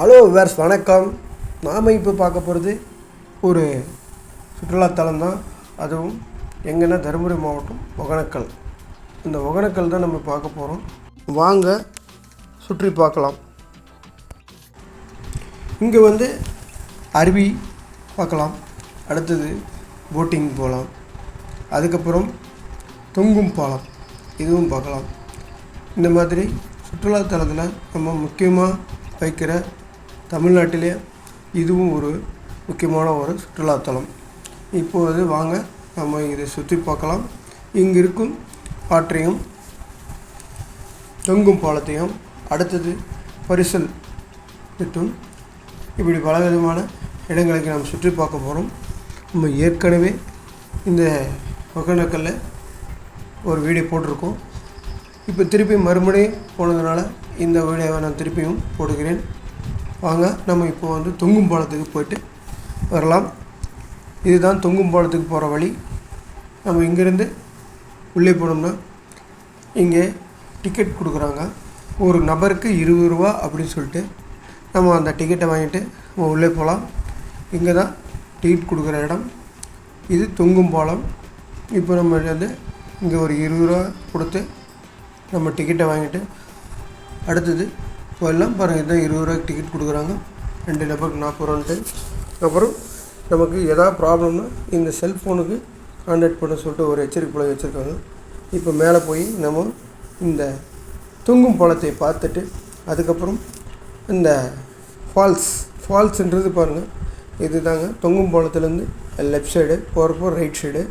Hello verse வணக்கம். நாம் இப்போ பார்க்க போகிறது ஒரு சுற்றுலாத்தலம் தான் அதுவும் எங்கன்னா தருமபுரி மாவட்டம் ஒகேனக்கல். இந்த ஒகேனக்கல் தான் நம்ம பார்க்க போகிறோம் வாங்க சுற்றி பார்க்கலாம். இங்கே வந்து அருவி பார்க்கலாம். அடுத்தது போட்டிங் போகலாம் அதுக்கப்புறம் தொங்கும் பாலம் இதுவும் பார்க்கலாம். இந்த மாதிரி சுற்றுலாத்தலத்தில் நம்ம முக்கியமாக வைக்கிற தமிழ்நாட்டிலே இதுவும் ஒரு முக்கியமான ஒரு சுற்றுலாத்தலம். இப்போது வாங்க நம்ம இதை சுற்றி பார்க்கலாம். இங்கு இருக்கும் ஆற்றையும் தொங்கும் பாலத்தையும் அடுத்தது பரிசல் திட்டம் இப்படி பல விதமான இடங்களுக்கு நாம் சுற்றி பார்க்க போகிறோம் நம்ம ஏற்கனவே இந்த ஒகேனக்கல்ல ஒரு வீடியோ போட்டிருக்கோம். இப்போ திருப்பி மறுபடியும் போனதுனால இந்த வீடியோவை நான் திருப்பியும் போடுகிறேன். வாங்க நம்ம இப்போ வந்து தொங்கும் பாலத்துக்கு போயிட்டு வரலாம். இதுதான் தொங்கும் பாலத்துக்கு போகிற வழி. நம்ம இங்கேருந்து உள்ளே போனோம்னா இங்கே டிக்கெட் கொடுக்குறாங்க. ஒரு நபருக்கு இருபது ரூபா அப்படின்னு சொல்லிட்டு நம்ம அந்த டிக்கெட்டை வாங்கிட்டு நம்ம உள்ளே போகலாம். இங்கே தான் டிக்கெட் கொடுக்குற இடம். இது தொங்கும் பாலம். இப்போ நம்ம வந்து இங்கே ஒரு இருபது ரூபா கொடுத்து நம்ம டிக்கெட்டை வாங்கிட்டு அடுத்தது போயிடலாம் பாருங்கள் இதான் இருபது ரூபாய்க்கு டிக்கெட் கொடுக்குறாங்க. ரெண்டு நபருக்கு நாற்பது ரூபான்ட்டு அப்புறம் நமக்கு எதாவது ப்ராப்ளம்னா இந்த செல்ஃபோனுக்கு கான்டாக்ட் பண்ண சொல்லிட்டு ஒரு எச்சரிக்கை வச்சுருக்காங்க. இப்போ மேலே போய் நம்ம இந்த தூங்கும் பழத்தை பார்த்துட்டு அதுக்கப்புறம் இந்த ஃபால்ஸ் ஃபால்ஸ்ன்றது பாருங்கள் இது தாங்க தொங்கும் பாலத்துலேருந்து லெஃப்ட் சைடு போகிறப்போ ரைட் சைடு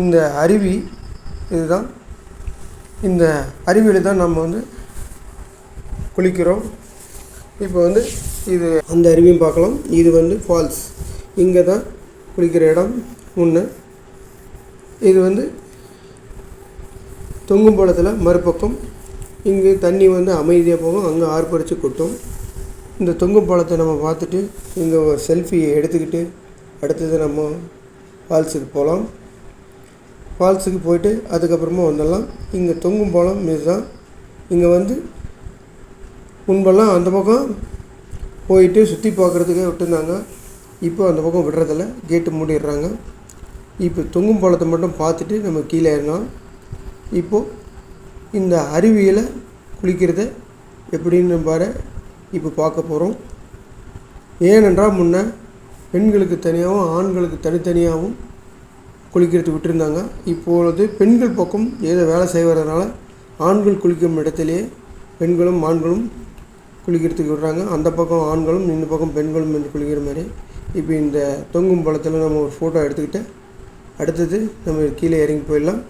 இந்த அருவி இதுதான் இந்த அருவியில் தான் நம்ம வந்து குளிக்கிறோம். இப்போ வந்து இது அந்த அருவியும் பார்க்கலாம். இது வந்து ஃபால்ஸ் இங்கே தான் குளிக்கிற இடம் ஒன்று இது வந்து தொங்கும் பழத்தில் மறுபக்கம். இங்கே தண்ணி வந்து அமைதியாக போகும். அங்கே ஆர்ப்பரித்து கொட்டும். இந்த தொங்கும் பழத்தை நம்ம பார்த்துட்டு இங்கே ஒரு செல்ஃபியை எடுத்துக்கிட்டு அடுத்தது நம்ம ஃபால்ஸுக்கு போகலாம் ஃபால்ஸுக்கு போயிட்டு அதுக்கப்புறமா வந்துடலாம். இங்கே தொங்கும் பாலம் இதுதான். இங்கே வந்து முன்பெல்லாம் அந்த பக்கம் போயிட்டு சுற்றி பார்க்குறதுக்கே விட்டுருந்தாங்க. இப்போ அந்த பக்கம் விடுறதில்ல. கேட்டு மூடிடுறாங்க. இப்போ தொங்கும் பாலத்தை மட்டும் பார்த்துட்டு நம்ம கீழே இறங்கலாம் இப்போது இந்த அருவியில் குளிக்கிறத எப்படின்னு பாரு இப்போ பார்க்க போகிறோம் ஏனென்றால் முன்னே பெண்களுக்கு தனியாகவும் ஆண்களுக்கு தனித்தனியாகவும் குளிக்கிறதுக்கு விட்டுருந்தாங்க. இப்பொழுது பெண்கள் பக்கம் ஏதோ வேலை செய்வதனால ஆண்கள் குளிக்கும் இடத்திலேயே பெண்களும் ஆண்களும் குளிக்கிறதுக்கு விடுறாங்க. அந்த பக்கம் ஆண்களும் இந்த பக்கம் பெண்களும் என்று குளிக்கிற மாதிரி. இப்போ இந்த தொங்கும் பழத்தில் நம்ம ஒரு ஃபோட்டோ எடுத்துக்கிட்டு அடுத்தது நம்ம கீழே இறங்கி போயிடலாம்.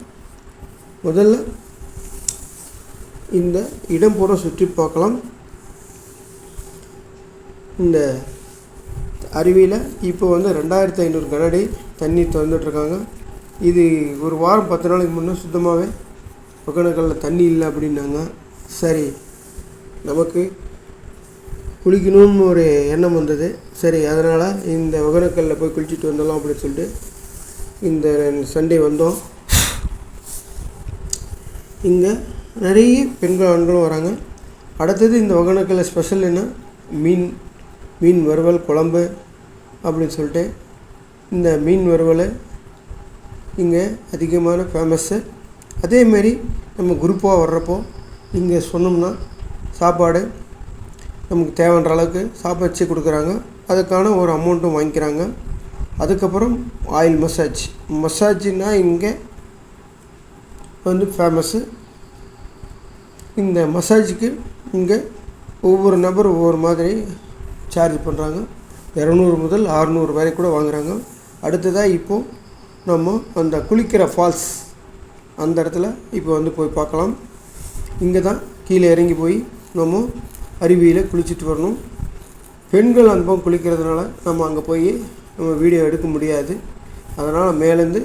முதல்ல இந்த இடம் பூரா சுற்றி பார்க்கலாம். இந்த அருவியில் இப்போ வந்து ரெண்டாயிரத்தி ஐநூறு கனடி தண்ணி திறந்துட்டுருக்காங்க இது ஒரு வாரம் பத்து நாளைக்கு முன்னே சுத்தமாகவே ஒகேனக்கல்லில் தண்ணி இல்லை அப்படின்னாங்க. சரி நமக்கு குளிக்கணும்னு ஒரு எண்ணம் வந்தது. சரி அதனால் இந்த ஒகேனக்கல்லில் போய் குளிச்சுட்டு வந்துடலாம் அப்படின்னு சொல்லிட்டு இந்த சண்டே வந்தோம். இங்கே நிறைய பெண்கள் ஆண்களும் வராங்க. அடுத்தது இந்த ஒகேனக்கல்ல ஸ்பெஷல் என்ன? மீன் மீன் வறுவல் குழம்பு அப்படின்னு சொல்லிட்டு இந்த மீன் வறுவல் இங்கே அதிகமான ஃபேமஸ்ஸு அதேமாரி நம்ம குரூப்பாக வர்றப்போ இங்கே சொன்னோம்னா சாப்பாடு நமக்கு தேவைன்ற அளவுக்கு சாப்பாடு வச்சு கொடுக்குறாங்க. அதுக்கான ஒரு அமௌண்ட்டும் வாங்கிக்கிறாங்க. அதுக்கப்புறம் ஆயில் மசாஜ். மசாஜ்னால் இங்கே வந்து ஃபேமஸ்ஸு இந்த மசாஜுக்கு இங்கே ஒவ்வொரு நபர் ஒவ்வொரு மாதிரி சார்ஜ் பண்ணுறாங்க இரநூறு முதல் அறநூறு வரை கூட வாங்குகிறாங்க அடுத்ததாக இப்போது நம்ம அந்த குளிக்கிற ஃபால்ஸ் அந்த இடத்துல இப்போ வந்து போய் பார்க்கலாம். இங்கே தான் கீழே இறங்கி போய் நம்ம அருவியில் குளிச்சுட்டு வரணும். பெண்கள் அந்த பக்கம் குளிக்கிறதுனால நம்ம அங்கே போய் நம்ம வீடியோ எடுக்க முடியாது. அதனால் மேலேருந்து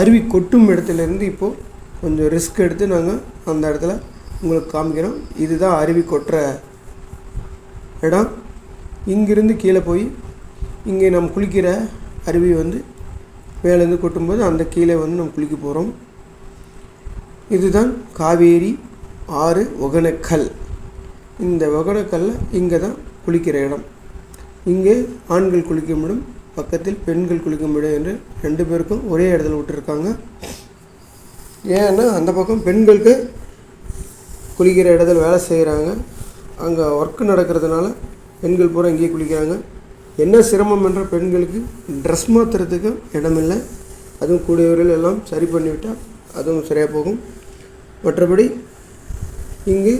அருவி கொட்டும் இடத்துலேருந்து இப்போது கொஞ்சம் ரிஸ்க் எடுத்து நாங்கள் அந்த இடத்துல உங்களுக்கு காமிக்கிறோம். இதுதான் அருவி கொட்டுற இடம். இங்கிருந்து கீழே போய் இங்கே நம்ம குளிக்கிற அருவி வந்து மேலேருந்து கொட்டும்போது அந்த கீழே வந்து நம்ம குளிக்க போகிறோம் இதுதான் காவேரி ஆறு ஒகேனக்கல். இந்த ஒகேனக்கல்ல இங்கே தான் குளிக்கிற இடம். இங்கே ஆண்கள் குளிக்கும் இடம் பக்கத்தில் பெண்கள் குளிக்கும் இடம் என்று ரெண்டு பேருக்கும் ஒரே இடத்துல விட்டுருக்காங்க. ஏன்னா அந்த பக்கம் பெண்களுக்கு குளிக்கிற இடத்துல வேலை செய்கிறாங்க அங்கே ஒர்க்கு நடக்கிறதுனால பெண்கள் பூரா இங்கேயே குளிக்கிறாங்க. என்ன சிரமம் என்ற பெண்களுக்கு ட்ரெஸ் மாற்றுறதுக்கு இடமில்லை. அதுவும் கூடிய விரைவில் எல்லாம் சரி பண்ணிவிட்டால் அதுவும் சரியாக போகும். மற்றபடி இங்கு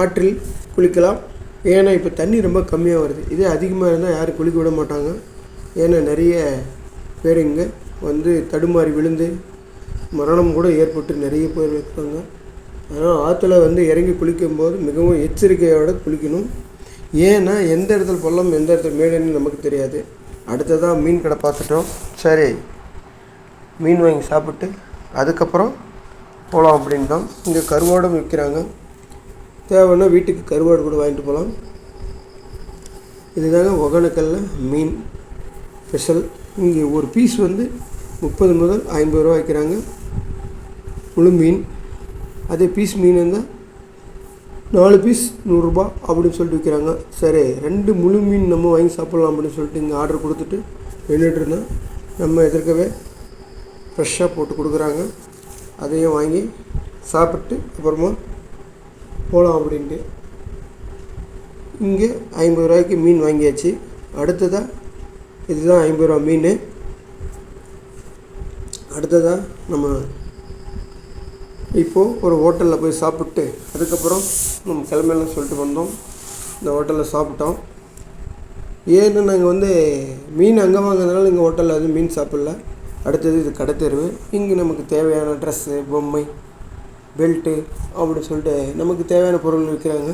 ஆற்றில் குளிக்கலாம். ஏன்னா இப்போ தண்ணி ரொம்ப கம்மியாக வருது. இதே அதிகமாக இருந்தால் யாரும் குளிக்க விட மாட்டாங்க. ஏன்னா நிறைய பேர் இங்கே வந்து தடுமாறி விழுந்து மரணம் கூட ஏற்பட்டு நிறைய பேர் இருக்காங்க. அதனால் ஆற்றுல வந்து இறங்கி குளிக்கும்போது மிகவும் எச்சரிக்கையோடு குளிக்கணும். ஏன்னா எந்த இடத்துல பள்ளம் எந்த இடத்துல மேடுன்னு நமக்கு தெரியாது. அடுத்ததாக மீன் கடை பார்த்துட்டோம். சரி மீன் வாங்கி சாப்பிட்டு அதுக்கப்புறம் போகலாம் அப்படின்னு தான் இங்கே கருவாடும் விற்கிறாங்க. தேவைன்னா வீட்டுக்கு கருவாடு கூட வாங்கிட்டு போகலாம். இதுதாங்க ஒகேனக்கல்ல மீன் ஸ்பெஷல். இங்கே ஒரு பீஸ் வந்து முப்பது முதல் ஐம்பது ரூபா வைக்கிறாங்க. முழு மீன். அதே பீஸ் மீன் இருந்தால் நாலு பீஸ் நூறுரூபா அப்படின்னு சொல்லிட்டு விற்கிறாங்க சரி ரெண்டு முழு மீன் நம்ம வாங்கி சாப்பிட்லாம் அப்படின்னு சொல்லிட்டு இங்கே ஆர்டர் கொடுத்துட்டு நின்றுட்டு நம்ம எதிர்க்கவே ஃப்ரெஷ்ஷாக போட்டு கொடுக்குறாங்க. அதையும் வாங்கி சாப்பிட்டு அப்புறமா போகலாம் அப்படின்ட்டு. இங்கே ஐம்பது ரூபாய்க்கு மீன் வாங்கியாச்சு. அடுத்ததாக இதுதான் ஐம்பது ரூபா மீன். அடுத்ததாக நம்ம இப்போது ஒரு ஹோட்டலில் போய் சாப்பிட்டு அதுக்கப்புறம் நம்ம கிளம்பலாம் சொல்லிட்டு வந்தோம். இந்த ஹோட்டலில் சாப்பிட்டோம். ஏன்னு நாங்கள் வந்து மீன் அங்கே வாங்குறதுனால இங்கே ஹோட்டலில் எதுவும் மீன் சாப்பிடல. அடுத்தது இது கடை தெருவு. இங்கே நமக்கு தேவையான ட்ரெஸ்ஸு பொம்மை பெல்ட்டு அப்படின்னு சொல்லிட்டு நமக்கு தேவையான பொருள் விற்கிறாங்க.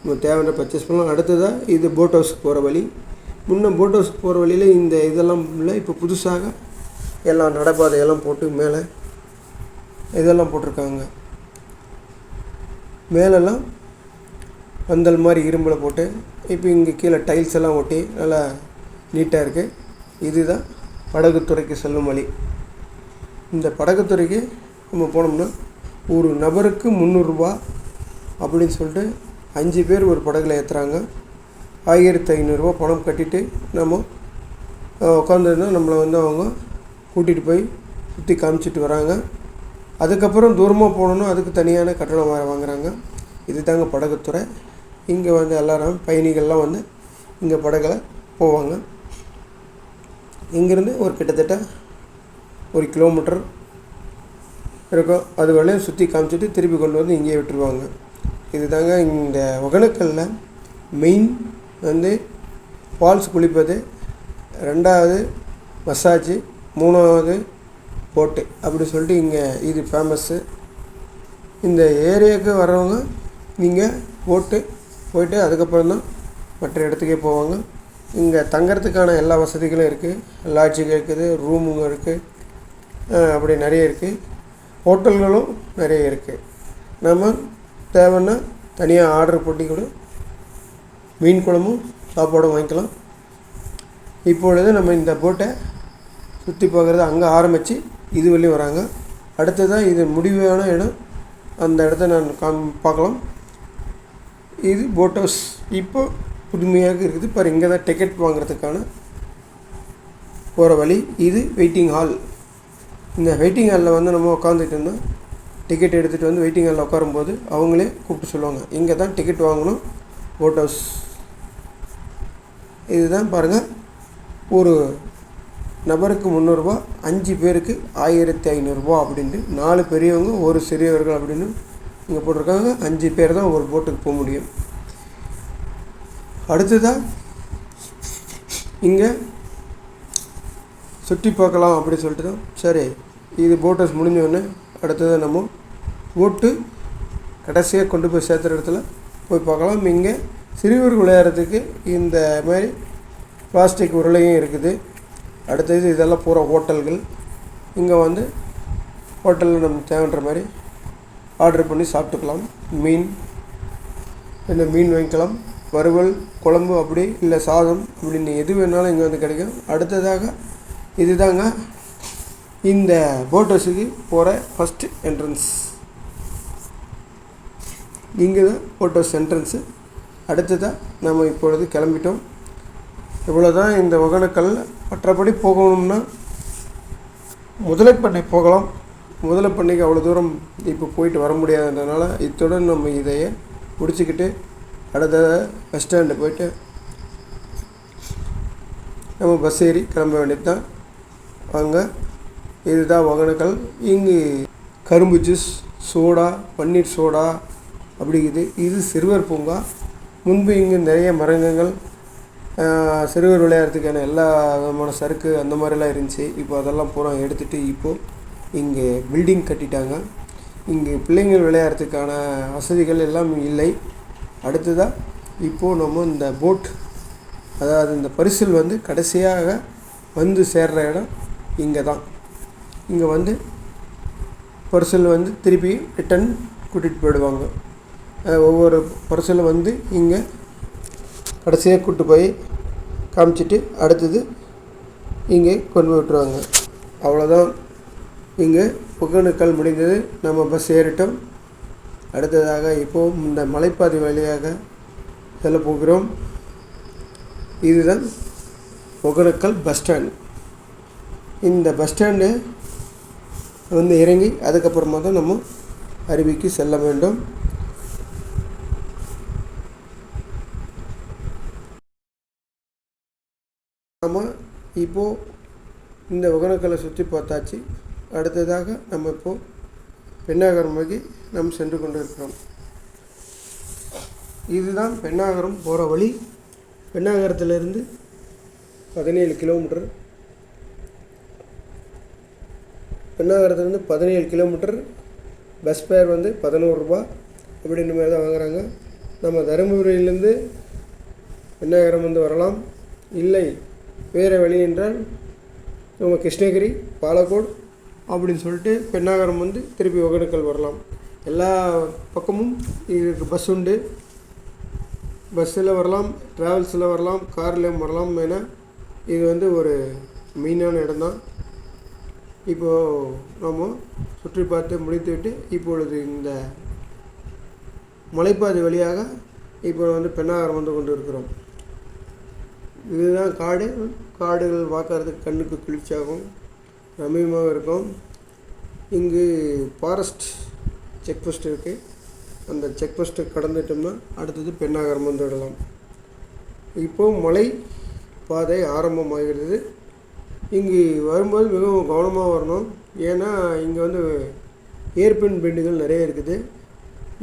நம்ம தேவையான பர்ச்சேஸ் பண்ணலாம். அடுத்ததாக இது போட் ஹவுஸ்க்கு போகிற வழி. முன்ன போட் ஹவுஸ்க்கு போகிற வழியில் இந்த இதெல்லாம் இல்லை இப்போ புதுசாக எல்லாம் நடைபாதையெல்லாம் போட்டு மேலே இதெல்லாம் போட்டிருக்காங்க. மேலெல்லாம் பந்தல் மாதிரி இரும்பில் போட்டு இப்போ இங்கே கீழே டைல்ஸ் எல்லாம் ஒட்டி நல்லா நீட்டாக இருக்குது இதுதான் படகுத்துறைக்கு செல்லும் வழி. இந்த படகுத்துறைக்கு நம்ம போனோம்னா ஒரு நபருக்கு முந்நூறுரூபா அப்படின்னு சொல்லிட்டு அஞ்சு பேர் ஒரு படகுல ஏற்றுறாங்க ஆயிரத்தி ஐநூறுரூவா பணம் கட்டிட்டு நம்ம உட்காந்துருந்தா நம்மளை வந்து அவங்க கூட்டிகிட்டு போய் சுற்றி காமிச்சிட்டு வராங்க. அதுக்கப்புறம் தூரமாக போகணுன்னா அதுக்கு தனியான கட்டணம் வா- வாங்குறாங்க. இது தாங்க படகுத்துறை இங்கே வந்து எல்லாரும் பயணிகள்லாம் வந்து இங்கே படகுல போவாங்க. இங்கேருந்து ஒரு கிட்டத்தட்ட ஒரு கிலோமீட்டர் இருக்கும். அது வரையும் சுற்றி காமிச்சிட்டு திருப்பி கொண்டு வந்து இங்கேயே விட்டுருவாங்க. இது தாங்க இந்த ஒகேனக்கல்ல மெயின் வந்து ஃபால்ஸ் குளிப்பது. ரெண்டாவது மசாஜ் மூணாவது போட்டு அப்படி சொல்லிட்டு இங்கே இது ஃபேமஸ்ஸு இந்த ஏரியாவுக்கு வர்றவங்க நீங்கள் போட்டு போயிட்டு அதுக்கப்புறம் தான் மற்ற இடத்துக்கே போவாங்க. இங்கே தங்கறதுக்கான எல்லா வசதிகளும் இருக்குது லாட்ஜுங்க இருக்குது ரூமுங்க இருக்குது அப்படி நிறைய இருக்குது ஹோட்டல்களும் நிறைய இருக்குது நம்ம தேவைன்னா தனியாக ஆர்டர் போட்டு கூட மீன் குழம்பும் சாப்பாடும் வாங்கிக்கலாம். இப்பொழுது நம்ம இந்த போட்டை சுற்றி பார்க்குறது அங்கே ஆரம்பித்து இது வரையும் வராங்க. அடுத்ததாக இது முடிவான இடம். அந்த இடத்த நான் காம் பார்க்கலாம். இது போட் ஹவுஸ் இப்போ புதுமையாக இருக்குது. பாரு இங்கே தான் டிக்கெட் வாங்குறதுக்கான போகிற வழி. இது வெயிட்டிங் ஹால் இந்த வெயிட்டிங் ஹாலில் வந்து நம்ம உட்காந்துட்டு இருந்தோம். டிக்கெட் எடுத்துகிட்டு வந்து வெயிட்டிங் ஹாலில் உட்காரும்போது அவங்களே கூப்பிட்டு சொல்லுவாங்க. இங்கே தான் டிக்கெட் வாங்கணும் போட் ஹவுஸ் இதுதான் பாருங்கள் ஒரு நபருக்கு முந்நூறுரூவா அஞ்சு பேருக்கு ஆயிரத்தி ஐநூறுரூவா அப்படின்ட்டு நாலு பெரியவங்க ஒரு சிறியவர்கள் அப்படின்னு இங்கே போட்டிருக்காங்க. அஞ்சு பேர் தான் ஒரு போட்டுக்கு போக முடியும். அடுத்ததாக இங்கே சுற்றி பார்க்கலாம் அப்படி சொல்லிட்டு தான். சரி இது போட் ஹவுஸ் முடிஞ்சோடனே அடுத்தது நம்ம போட்டு கடைசியாக கொண்டு போய் சேர்த்துற இடத்துல போய் பார்க்கலாம். இங்கே சிறுவர் விளையாடுறதுக்கு இந்த மாதிரி பிளாஸ்டிக் உருளையும் இருக்குது. அடுத்தது இதெல்லாம் பூரா ஹோட்டல்கள். இங்கே வந்து ஹோட்டலில் நம்ம தேவைன்ற மாதிரி ஆர்டர் பண்ணி சாப்பிட்டுக்கலாம். மீன் இந்த மீன் வாங்கிக்கலாம். வறுவல் குழம்பு அப்படி இல்லை சாதம் அப்படின்னு எது வேணாலும் இங்கே வந்து கிடைக்கும். அடுத்ததாக இதுதாங்க இந்த போட் ஹவுஸுக்கு போகிற ஃபஸ்ட்டு என்ட்ரன்ஸ் இங்கே தான் போட் ஹவுஸ் என்ட்ரன்ஸு அடுத்ததாக நம்ம இப்பொழுது கிளம்பிட்டோம். இவ்வளோ தான் இந்த ஒகனக்கல் மற்றபடி போகணும்னா முதலைப்பண்ணை போகலாம். முதலைப்பண்ணைக்கு அவ்வளோ தூரம் இப்போ போயிட்டு வர முடியாததுனால இத்துடன் நம்ம இதையே முடிச்சுக்கிட்டு அடுத்த பஸ் ஸ்டாண்டு போயிட்டு நம்ம பஸ் ஏறி கிளம்ப வேண்டியது தான் வாங்க. இதுதான் ஒகேனக்கல் இங்கு கரும்பு ஜூஸ் சோடா பன்னீர் சோடா அப்படிங்குது. இது சிறுவர் பூங்கா. முன்பு இங்கு நிறைய மரங்கள் சிறுவர் விளையாடுறதுக்கான எல்லா விதமான சறுக்கு அந்த மாதிரிலாம் இருந்துச்சு. இப்போ அதெல்லாம் பூரா எடுத்துகிட்டு இப்போது இங்கே பில்டிங் கட்டிட்டாங்க. இங்கே பிள்ளைங்கள் விளையாடுறதுக்கான வசதிகள் எல்லாம் இல்லை. அடுத்ததாக இப்போது நம்ம இந்த போட் அதாவது இந்த பரிசில் வந்து கடைசியாக வந்து சேர்ற இடம் இங்கே தான் இங்கே வந்து பர்சல் வந்து திருப்பி ரிட்டன் கூட்டிகிட்டு போயிடுவாங்க. ஒவ்வொரு பர்சலும் வந்து இங்கே கடைசியாக கூட்டு போய் காமிச்சிட்டு அடுத்தது இங்கே கொண்டு போய் விட்டுருவாங்க. அவ்வளோதான் இங்கே ஒகேனக்கல் முடிந்தது. நம்ம பஸ் ஏறிட்டோம். அடுத்ததாக இப்போது இந்த மலைப்பாதை வழியாக செல்ல போகிறோம். இதுதான் ஒகேனக்கல் பஸ் ஸ்டாண்ட் இந்த பஸ் ஸ்டாண்டு வந்து இறங்கி அதுக்கப்புறமா தான் நம்ம அருவிக்கு செல்ல வேண்டும். நம்ம இப்போது இந்த ஒகேனக்கல்லை சுற்றி பார்த்தாச்சு. அடுத்ததாக நம்ம இப்போது பெண்ணாகரம் நோக்கி நாம் சென்று கொண்டு இருக்கிறோம் இதுதான் பெண்ணாகரம் போகிற வழி. பெண்ணாகரத்திலிருந்து பதினேழு கிலோமீட்டர் பெண்ணாகரத்துலேருந்து பதினேழு கிலோமீட்டர் பஸ் ஃபேர் வந்து பதினோரு அப்படின்ற மாதிரி தான் வாங்குறாங்க. நம்ம தருமபுரியிலேருந்து பெண்ணாகரம் வந்து வரலாம். இல்லை வேறு வழி என்றால் நம்ம கிருஷ்ணகிரி பாலக்கோடு அப்படின்னு சொல்லிட்டு பெண்ணாகரம் வந்து திருப்பி ஒகேனக்கல் வரலாம். எல்லா பக்கமும் இதுக்கு பஸ் உண்டு. பஸ்ஸில் வரலாம் ட்ராவல்ஸில் வரலாம் கார்லேயும் வரலாம் ஏன்னா இது வந்து ஒரு மெயினான இடம்தான். இப்போது நம்ம சுற்றி பார்த்து முடித்துவிட்டு இப்பொழுது இந்த மலைப்பாதை வழியாக இப்போ வந்து பெண்ணாகரம் வந்து கொண்டு இருக்கிறோம் இதுதான் காடு. காடுகள் பார்க்கறதுக்கு கண்ணுக்கு குளிர்ச்சியாகும் ரம்மியமாக இருக்கும். இங்கு ஃபாரஸ்ட் செக் போஸ்ட் இருக்குது அந்த செக் போஸ்ட்டை கடந்துட்டோம்னா அடுத்தது பெண்ணாகரம் வந்து விடலாம். இப்போது மலை பாதை ஆரம்பமாகிறது. இங்கு வரும்போது மிகவும் கவனமாக வரணும். ஏன்னா இங்கே வந்து ஏர்பின் பெண்டுகள் நிறைய இருக்குது.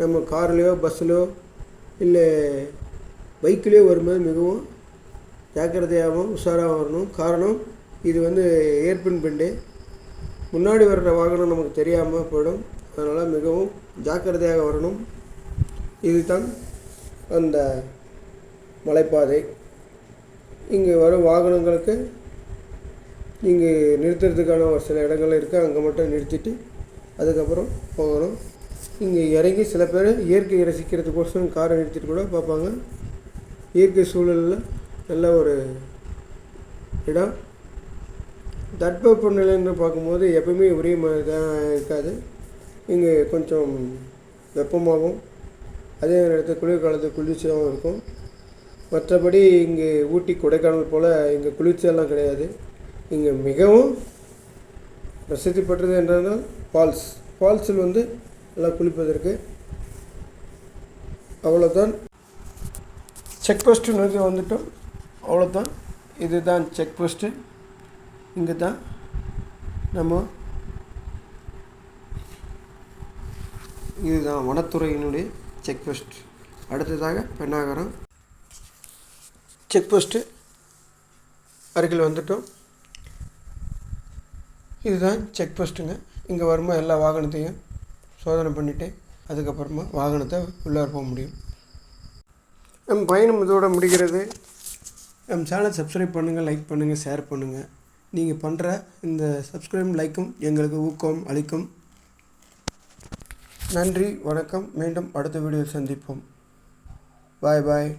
நம்ம கார்லேயோ பஸ்ஸிலோ இல்லை பைக்லேயோ வரும்போது மிகவும் ஜாக்கிரதையாகவும் உஷாராக வரணும். காரணம் இது வந்து ஏர்பின் பெண்டு. முன்னாடி வர்ற வாகனம் நமக்கு தெரியாமல் போயிடும். அதனால் மிகவும் ஜாக்கிரதையாக வரணும். இதுதான் அந்த மலைப்பாதை. இங்கே வரும் வாகனங்களுக்கு இங்கே நிறுத்துறதுக்கான ஒரு சில இடங்கள் இருக்குது அங்கே மட்டும் நிறுத்திட்டு அதுக்கப்புறம் போகணும். இங்கே இறங்கி சில பேர் இயற்கையை ரசிக்கிறதுக்கோசரம் காரை நிறுத்திட்டு கூட பார்ப்பாங்க. இயற்கை சூழலில் நல்ல ஒரு இடம். தட்பவெப்பநிலைன்னு பார்க்கும்போது எப்பவுமே ஒரே மாதிரி தான் இருக்காது. இங்கே கொஞ்சம் வெப்பமாகவும் அதே நேரத்தில் குளிர்காலத்தில் குளிர்ச்சியாகவும் இருக்கும். மற்றபடி இங்கே ஊட்டி கொடைக்கானல் போல் இங்கே குளிர்ச்சியெல்லாம் கிடையாது. இங்கே மிகவும் பிரசித்தி பெற்றது என்றால் ஃபால்ஸ் ஃபால்ஸில் வந்து நல்லா குளிப்பதற்கு அவ்வளோதான். செக் போஸ்ட்டு நோக்கி வந்துட்டோம். அவ்வளோதான். இதுதான் செக் போஸ்ட்டு. இங்கே தான் நம்ம இதுதான் வனத்துறையினுடைய செக் போஸ்ட். அடுத்ததாக பெண்ணாகரம். செக் போஸ்ட்டு அருகில் வந்துட்டோம். இதுதான் செக் போஸ்ட்டுங்க இங்கே வரும்போது எல்லா வாகனத்தையும் சோதனை பண்ணிவிட்டு அதுக்கப்புறமா வாகனத்தை உள்ளார போக முடியும். நம் பயணம் இதோட முடிகிறது. நம் சேனல் சப்ஸ்கிரைப் பண்ணுங்கள் லைக் பண்ணுங்கள் ஷேர் பண்ணுங்கள் நீங்கள் பண்ணுற இந்த சப்ஸ்கிரைப் லைக்கும் எங்களுக்கு ஊக்கம் அளிக்கும். நன்றி வணக்கம். மீண்டும் அடுத்த வீடியோவில் சந்திப்போம். பாய் பாய்